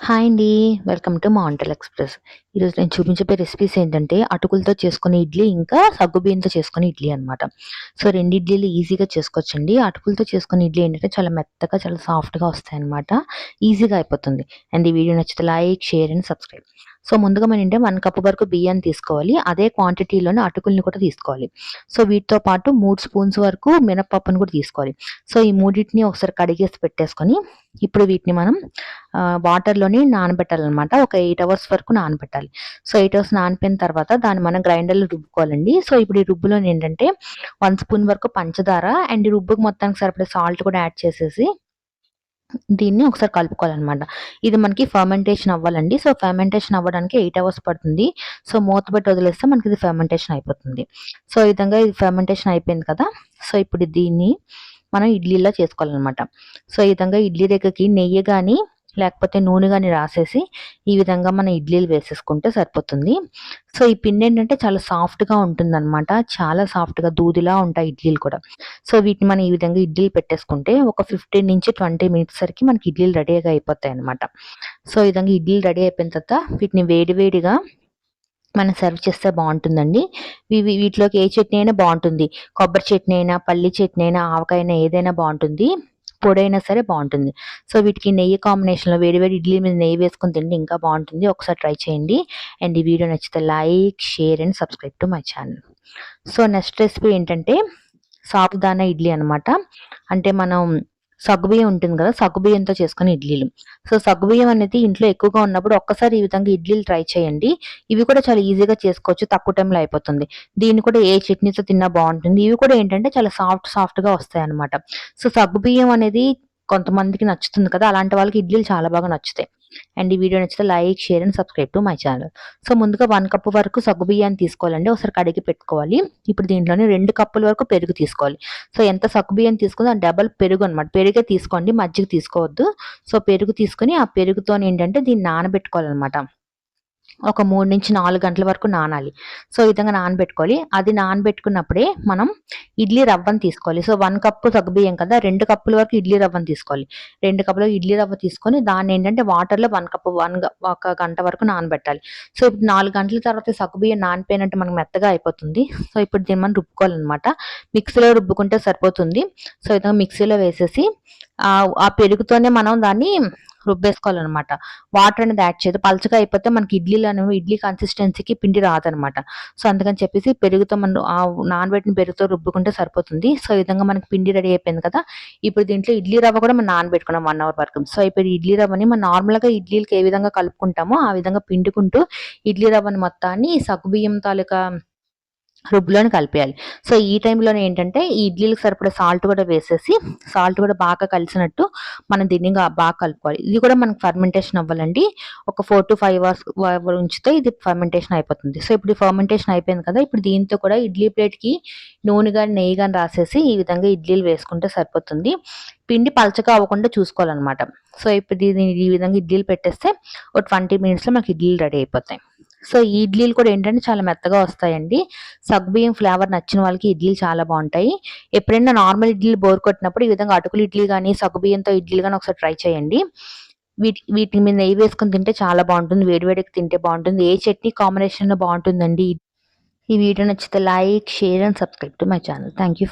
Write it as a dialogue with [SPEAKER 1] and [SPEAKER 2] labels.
[SPEAKER 1] Hi అండి welcome to మాంటల్ express ఈరోజు నేను చూపించబోయే రెసిపీస్ ఏంటంటే అటుకులతో చేసుకునే ఇడ్లీ ఇంకా సగ్గుబియ్యంతో చేసుకునే ఇడ్లీ అనమాట సో రెండు ఇడ్లీలు ఈజీగా చేసుకోవచ్చండి. అటుకులతో చేసుకునే ఇడ్లీ ఏంటంటే చాలా మెత్తగా చాలా సాఫ్ట్గా వస్తాయి అనమాట ఈజీగా అయిపోతుంది. అండ్ ఈ వీడియో నచ్చితే like share and subscribe so ముందుగా మనం ఏంటంటే వన్ కప్ వరకు బియ్యం తీసుకోవాలి. అదే క్వాంటిటీలోనే అటుకుల్ని కూడా తీసుకోవాలి. సో వీటితో పాటు మూడు స్పూన్స్ వరకు మినపప్పును కూడా తీసుకోవాలి. సో ఈ మూడింటిని ఒకసారి కడిగేసి పెట్టేసుకొని ఇప్పుడు వీటిని మనం వాటర్లోని నానబెట్టాలన్నమాట. ఒక ఎయిట్ అవర్స్ వరకు నానబెట్టాలి. సో ఎయిట్ అవర్స్ నానిపోయిన తర్వాత దాన్ని మనం గ్రైండర్లో రుబ్బుకోవాలండి. సో ఇప్పుడు ఈ రుబ్బులో ఏంటంటే వన్ స్పూన్ వరకు పంచదార అండ్ ఈ రుబ్బుకు మొత్తానికి సరిపడే సాల్ట్ కూడా యాడ్ చేసేసి దీన్ని ఒకసారి కలుపుకోవాలన్నమాట. ఇది మనకి ఫర్మెంటేషన్ అవ్వాలండి. సో ఫర్మెంటేషన్ అవ్వడానికి ఎయిట్ అవర్స్ పడుతుంది. సో మూత పెట్టి వదిలేస్తే మనకి ఇది ఫర్మెంటేషన్ అయిపోతుంది. సో ఈ విధంగా ఇది ఫర్మెంటేషన్ అయిపోయింది కదా. సో ఇప్పుడు దీన్ని మనం ఇడ్లీలో చేసుకోవాలన్నమాట. సో ఈ విధంగా ఇడ్లీ దగ్గరికి నెయ్యి కానీ లేకపోతే నూనె కానీ రాసేసి ఈ విధంగా మన ఇడ్లీలు వేసేసుకుంటే సరిపోతుంది. సో ఈ పిండి ఏంటంటే చాలా సాఫ్ట్గా ఉంటుంది అనమాట చాలా సాఫ్ట్గా దూదిలా ఉంటాయి ఇడ్లీలు కూడా. సో వీటిని మనం ఈ విధంగా ఇడ్లీలు పెట్టేసుకుంటే ఒక ఫిఫ్టీన్ నుంచి ట్వంటీ మినిట్స్ సరికి మనకి ఇడ్లీలు రెడీగా అయిపోతాయి అనమాట సో ఈ విధంగా ఇడ్లీలు రెడీ అయిపోయిన తర్వాత వీటిని వేడివేడిగా మనం సర్వ్ చేస్తే బాగుంటుందండి. వీటిలోకి ఏ చట్నీ అయినా బాగుంటుంది. కొబ్బరి చట్నీ అయినా పల్లి చట్నీ అయినా ఆవకాయ అయినా ఏదైనా బాగుంటుంది. పొడైనా సరే బాగుంటుంది. సో వీటికి నెయ్యి కాంబినేషన్లో వేడి వేడి ఇడ్లీ మీద నెయ్యి వేసుకొని తింటే ఇంకా బాగుంటుంది. ఒకసారి ట్రై చేయండి. అండ్ ఈ వీడియో నచ్చితే like share and subscribe to my channel. So next recipe ఏంటంటే సాబుదానా ఇడ్లీ అనమాట అంటే మనం సగ్గుబియ్యం ఉంటుంది కదా సగ్గుబియ్యంతో చేసుకుని ఇడ్లీలు. సో సగ్గుబియ్యం అనేది ఇంట్లో ఎక్కువగా ఉన్నప్పుడు ఒక్కసారి ఈ విధంగా ఇడ్లీలు ట్రై చేయండి. ఇవి కూడా చాలా ఈజీగా చేసుకోవచ్చు తక్కువ టైంలో అయిపోతుంది. దీన్ని కూడా ఏ చట్నీతో తిన్నా బాగుంటుంది. ఇవి కూడా ఏంటంటే చాలా సాఫ్ట్ సాఫ్ట్గా వస్తాయి అనమాట సో సగ్గుబియ్యం అనేది కొంతమందికి నచ్చుతుంది కదా అలాంటి వాళ్ళకి ఇడ్లీలు చాలా బాగా నచ్చుతాయి. అండ్ ఈ వీడియో నచ్చితే like share and subscribe to my channel. So ముందుగా వన్ కప్ వరకు సగ్గు బియ్యాన్ని తీసుకోవాలండి. ఒకసారి కడిగి పెట్టుకోవాలి. ఇప్పుడు దీంట్లోనే రెండు కప్పుల వరకు పెరుగు తీసుకోవాలి. సో ఎంత సగ్గు బియ్యం తీసుకుందో ఆ డబల్ పెరుగు అనమాట పెరుగే తీసుకోండి మజ్జిగ తీసుకోవద్దు. సో పెరుగు తీసుకుని ఆ పెరుగుతో ఏంటంటే దీన్ని నానబెట్టుకోవాలన్నమాట. ఒక మూడు నుంచి నాలుగు గంటల వరకు నానాలి. సో ఈ విధంగా నానబెట్టుకోవాలి. అది నానబెట్టుకున్నప్పుడే మనం ఇడ్లీ రవ్వను తీసుకోవాలి. సో వన్ కప్పు సగ్గుబియ్యం కదా రెండు కప్పుల వరకు ఇడ్లీ రవ్వను తీసుకోవాలి. రెండు కప్పులు ఇడ్లీ రవ్వ తీసుకొని దాన్ని ఏంటంటే వాటర్లో వన్ కప్పు వన్ ఒక గంట వరకు నానబెట్టాలి. సో ఇప్పుడు నాలుగు గంటల తర్వాత సగ్గుబియ్యం నానిపోయినట్టు మనకు మెత్తగా అయిపోతుంది. సో ఇప్పుడు దీన్ని మనం రుబ్బుకోవాలన్నమాట. మిక్సీలో రుబ్బుకుంటే సరిపోతుంది. సో విధంగా మిక్సీలో వేసేసి ఆ పెరుగుతోనే మనం దాన్ని రుబ్బేసుకోవాలన్నమాట. వాటర్ అనేది యాడ్ చేయదు. పలచగా అయిపోతే మనకి ఇడ్లీలు అనేవి ఇడ్లీ కన్సిస్టెన్సీకి పిండి రాదనమాట సో అందుకని చెప్పేసి పెరుగుతో మనం ఆ నానబెట్టిన పెరుగుతో రుబ్బుకుంటే సరిపోతుంది. సో ఈ విధంగా మనకి పిండి రెడీ అయిపోయింది కదా. ఇప్పుడు దీంట్లో ఇడ్లీ రవ్వ కూడా మనం నానబెట్టుకున్నాం వన్ అవర్ వరకు. సో ఇప్పుడు ఇడ్లీ రవ్వని మనం నార్మల్గా ఇడ్లీలకి ఏ విధంగా కలుపుకుంటామో ఆ విధంగా పిండుకుంటూ ఇడ్లీ రవ్వని మొత్తాన్ని సగ్గుబియ్యం తాలూకా రుబ్బులోని కలిపేయాలి. సో ఈ టైంలోనే ఏంటంటే ఈ ఇడ్లీలకు సరిపడే సాల్ట్ కూడా వేసేసి సాల్ట్ కూడా బాగా కలిసినట్టు మనం దీన్ని బాగా కలుపుకోవాలి. ఇది కూడా మనకు ఫర్మెంటేషన్ అవ్వాలండి. ఒక ఫోర్ టు ఫైవ్ అవర్స్ ఉంచితే ఇది ఫర్మెంటేషన్ అయిపోతుంది. సో ఇప్పుడు ఫర్మెంటేషన్ అయిపోయింది కదా ఇప్పుడు దీంతో కూడా ఇడ్లీ ప్లేట్కి నూనె కానీ నెయ్యి కానీ రాసేసి ఈ విధంగా ఇడ్లీలు వేసుకుంటే సరిపోతుంది. పిండి పలచగా అవ్వకుండా చూసుకోవాలన్నమాట. సో ఇప్పుడు దీన్ని ఈ విధంగా ఇడ్లీలు పెట్టేస్తే ఒక ట్వంటీ మినిట్స్లో మనకి ఇడ్లీలు రెడీ అయిపోతాయి. సో ఈ ఇడ్లీలు కూడా ఏంటంటే చాలా మెత్తగా వస్తాయండి. సగ్బియ్యం ఫ్లేవర్ నచ్చిన వాళ్ళకి ఇడ్లీలు చాలా బాగుంటాయి. ఎప్పుడైనా నార్మల్ ఇడ్లీలు బోర్ కొట్టినప్పుడు ఈ విధంగా అటుకులు ఇడ్లీ కానీ సగ్గుబియ్యంతో ఇడ్లీలు కానీ ఒకసారి ట్రై చేయండి. వీటి వీటి మీద నెయ్యి వేసుకొని తింటే చాలా బాగుంటుంది. వేడివేడికి తింటే బాగుంటుంది. ఏ చట్నీ కాంబినేషన్లో బాగుంటుందండి ఈ వీడియో నచ్చితే like share and subscribe to my channel. Thank you